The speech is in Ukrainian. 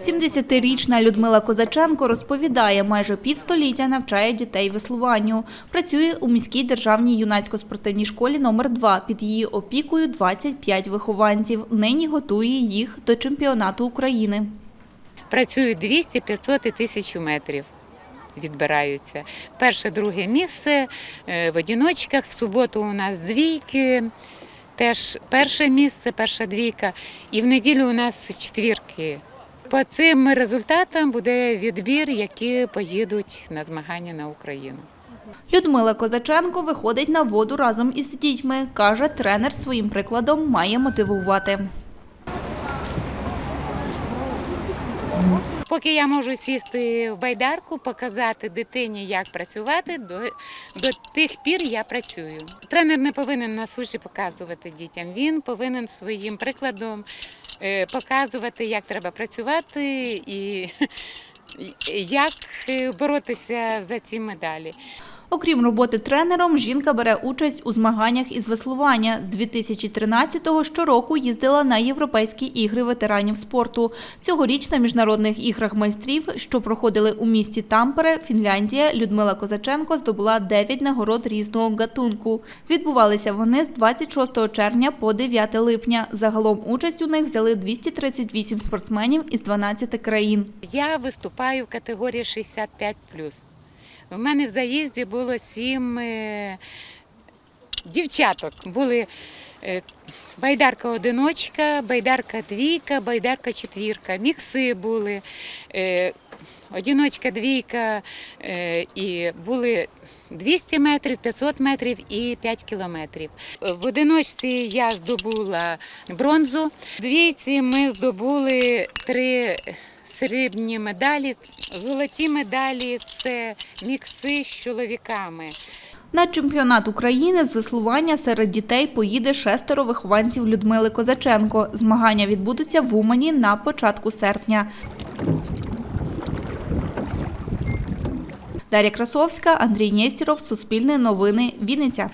70-річна Людмила Козаченко розповідає, майже півстоліття навчає дітей веслуванню. Працює у міській державній юнацько-спортивній школі номер 2 Під її опікою 25 вихованців. Нині готує їх до чемпіонату України. Працюють 200, 500 і 1000 метрів. Відбираються. Перше, друге місце е, в одіночках. В суботу у нас двійки, теж перше місце, перша двійка. І в неділю у нас четвірки. По цим результатам буде відбір, які поїдуть на змагання на Україну. Людмила Козаченко виходить на воду разом із дітьми. Каже, тренер своїм прикладом має мотивувати. Поки я можу сісти в байдарку, показати дитині, як працювати, до, до тих пір я працюю. Тренер не повинен на суші показувати дітям. Він повинен своїм прикладом е, показувати, як треба працювати і як е, боротися за ці медалі. Окрім роботи тренером, жінка бере участь у змаганнях із веслування. З 2013-го щороку їздила на Європейські ігри ветеранів спорту. Цьогоріч на міжнародних іграх майстрів, що проходили у місті Тампере, Фінляндія, Людмила Козаченко здобула 9 нагород різного гатунку. Відбувалися вони з 26 червня по 9 липня. Загалом участь у них взяли 238 спортсменів із 12 країн. Я виступаю в категорії 65+. У мене в заїзді було сім е, дівчаток. Були е, байдарка одиночка, байдарка двійка, байдарка четвірка. Мікси були, е, одиночка двійка і були 200 метрів, 500 метрів і 5 кілометрів. В одиночці я здобула бронзу, двійці ми здобули три срібні медалі. Золоті медалі це мікси з чоловіками. На чемпіонат України з веслування серед дітей поїде шестеро вихованців Людмили Козаченко. Змагання відбудуться в Умані на початку серпня. Дар'я Красовська, Андрій Нєстіров, Суспільне новини, Вінниця.